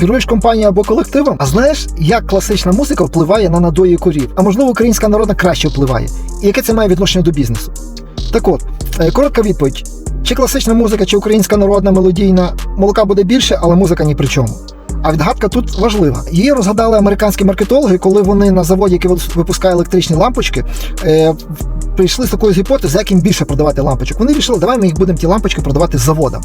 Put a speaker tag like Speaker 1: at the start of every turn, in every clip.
Speaker 1: Керуєш компанією або колективом, а знаєш, як класична музика впливає на надої корів, а можливо, українська народна краще впливає, і яке це має відношення до бізнесу? Так от, е, коротка відповідь: чи класична музика, чи українська народна мелодійна молока буде більше, але музика ні при чому. А відгадка тут важлива. Її розгадали американські маркетологи, коли вони на заводі, який випускає електричні лампочки, е, прийшли з такою гіпотезою, як їм більше продавати лампочок. Вони вирішили, давай ми їх будемо ті лампочки продавати з заводом.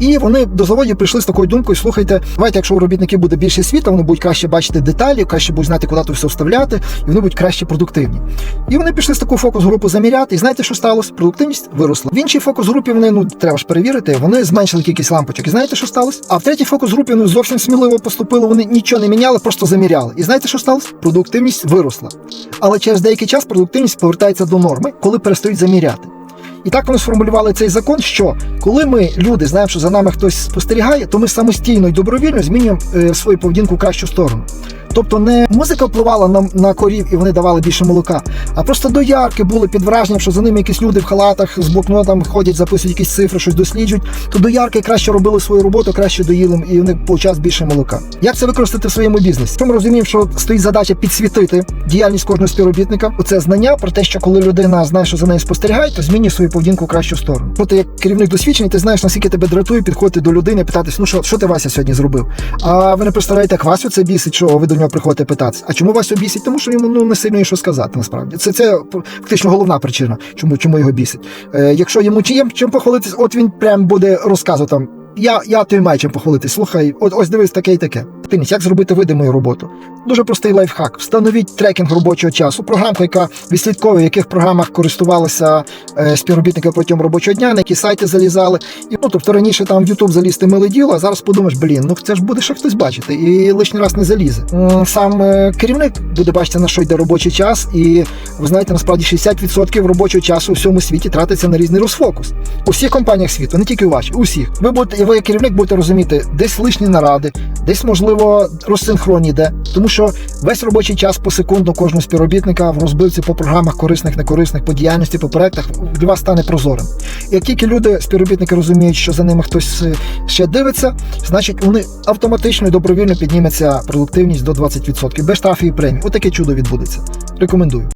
Speaker 1: І вони до заводів прийшли з такою думкою: слухайте, давайте, якщо у робітників буде більше світла, вони будуть краще бачити деталі, краще будуть знати, куди то все вставляти, і вони будуть краще продуктивні. І вони пішли з таку фокус-групу заміряти. І знаєте, що сталося? Продуктивність виросла. В іншій фокус-групі вони ну треба ж перевірити. Вони зменшили кількість лампочок. І знаєте, що сталося? А в третій фокус-групі ну зовсім сміливо поступили. Вони нічого не міняли, просто заміряли. І знаєте, що сталося? Продуктивність виросла. Але через деякий час продуктивність повертається до норми, коли перестають заміряти. І так вони сформулювали цей закон, що коли ми, люди, знаємо, що за нами хтось спостерігає, то ми самостійно і добровільно змінюємо е, свою поведінку в кращу сторону. Тобто не музика впливала на, на корів і вони давали більше молока, а просто доярки були під враженням, що за ними якісь люди в халатах з блокнотом ходять, записують якісь цифри, щось досліджують. То доярки краще робили свою роботу, краще доїли і вони получали більше молока. Як це використати в своєму бізнесі? Що ми розуміємо, що стоїть задача підсвітити діяльність кожного співробітника. Оце знання про те, що коли людина знає, що за нею спостерігають, то змінює свою поведінку в кращу сторону. Бо ти як керівник досвідчений, ти знаєш, наскільки тебе дратує підходити до людини, питатись, ну що, що ти Вася сьогодні зробив? А ви не представляєте, як Васю це бісить, що ви до нього приходити питатися. А чому вас бісить? Тому що йому ну не сильно є що сказати. Насправді це це фактично головна причина, чому чому його бісить. Е, якщо йому чим, чим похвалитись, от він прям буде розказувати. Я я тобі маю чим похвалитись. Слухай, от ось дивись таке і таке. Тиність, як зробити видимою роботу? Дуже простий лайфхак. Встановіть трекінг робочого часу. Програмка, яка відслідковує, в яких програмах користувалися е, співробітники протягом робочого дня, на які сайти залізали. І ну тобто раніше там в YouTube залізти миле діло, а зараз подумаєш, блін, ну це ж буде ще хтось бачити, і лишній раз не залізе. Сам е, керівник буде бачити на що йде робочий час, і ви знаєте, насправді 60% робочого часу у всьому світі тратиться на різний розфокус. У всіх компаніях світу, не тільки у вашій, у всіх. Ви будете, ви як керівник будете розуміти, десь лишні наради, десь можливо розсинхрон іде, тому що весь робочий час по секунду кожного співробітника в розбивці по програмах корисних, некорисних, по діяльності, по проектах для вас стане прозорим. Як тільки люди, співробітники розуміють, що за ними хтось е, ще дивиться, значить вони автоматично і добровільно підніметься продуктивність до 20% без штрафів і премій. Отаке чудо відбудеться. Рекомендую.